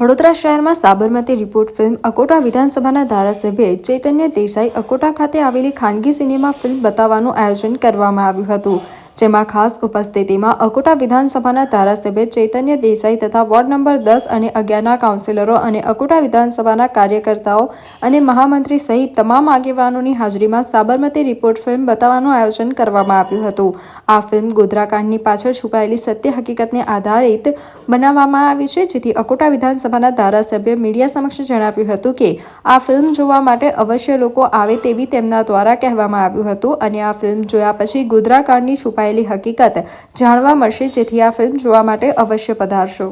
વડોદરા શહેરમાં Sabarmati report film Akota વિધાનસભાના ધારાસભ્ય ચૈતન્ય દેસાઈ અકોટા ખાતે આવેલી ખાનગી સિનેમા ફિલ્મ બતાવવાનું આયોજન કરવામાં આવ્યું હતું. જેમાં ખાસ ઉપસ્થિતિમાં અકોટા વિધાનસભાના ધારાસભ્ય ચૈતન્ય દેસાઈ તથા વોર્ડ નંબર દસ અને અગિયારના કાઉન્સિલરો અને અકોટા વિધાનસભાના કાર્યકર્તાઓ અને મહામંત્રી સહિત તમામ આગેવાનોની હાજરીમાં સાબરમતી રિપોર્ટ ફિલ્મ બતાવવાનું આયોજન કરવામાં આવ્યું હતું. આ ફિલ્મ ગોધરાકાંડની પાછળ છુપાયેલી સત્ય હકીકતને આધારિત બનાવવામાં આવી છે, જેથી અકોટા વિધાનસભાના ધારાસભ્ય મીડિયા સમક્ષ જણાવ્યું હતું કે, આ ફિલ્મ જોવા માટે અવશ્ય લોકો આવે તેવી તેમના દ્વારા કહેવામાં આવ્યું હતું અને આ ફિલ્મ જોયા પછી ગોધરાકાંડની છુપાયેલી હકીકત જાણવા મળશે. જેથી આ ફિલ્મ જોવા માટે અવશ્ય પધારશો.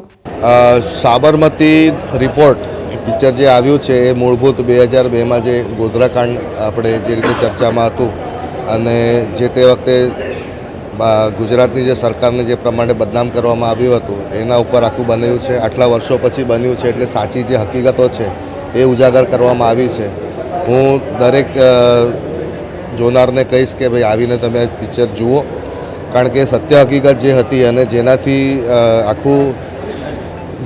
સાબરમતી રિપોર્ટ, પિક્ચર જે આવ્યું છે, એ મૂળભૂત બે હજાર બેમાં જે ગોધરાકાંડ આપણે જે રીતે ચર્ચામાં હતું અને જે તે વખતે ગુજરાતની જે સરકારને જે પ્રમાણે બદનામ કરવામાં આવ્યું હતું, એના ઉપર આખું બન્યું છે. આટલા વર્ષો પછી બન્યું છે, એટલે સાચી જે હકીકતો છે, એ ઉજાગર કરવામાં આવી છે. હું દરેક જોનારને કહીશ કે ભાઈ આવીને તમે પિક્ચર જુઓ. કારણ કે સત્ય હકીકત જે હતી અને જેનાથી આખું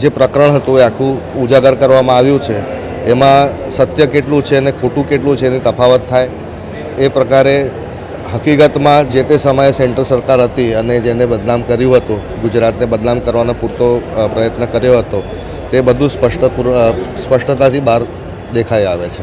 જે પ્રકરણ હતું એ આખું ઉજાગર કરવામાં આવ્યું છે, એમાં સત્ય કેટલું છે અને ખોટું કેટલું છે એની તફાવત થાય. એ પ્રકારે હકીકતમાં જે તે સમયે સેન્ટ્રલ સરકાર હતી અને જેને બદનામ કર્યું હતું, ગુજરાતને બદનામ કરવાનો પૂરતો પ્રયત્ન કર્યો હતો, તે બધું સ્પષ્ટ સ્પષ્ટતાથી બહાર દેખાઈ આવે છે.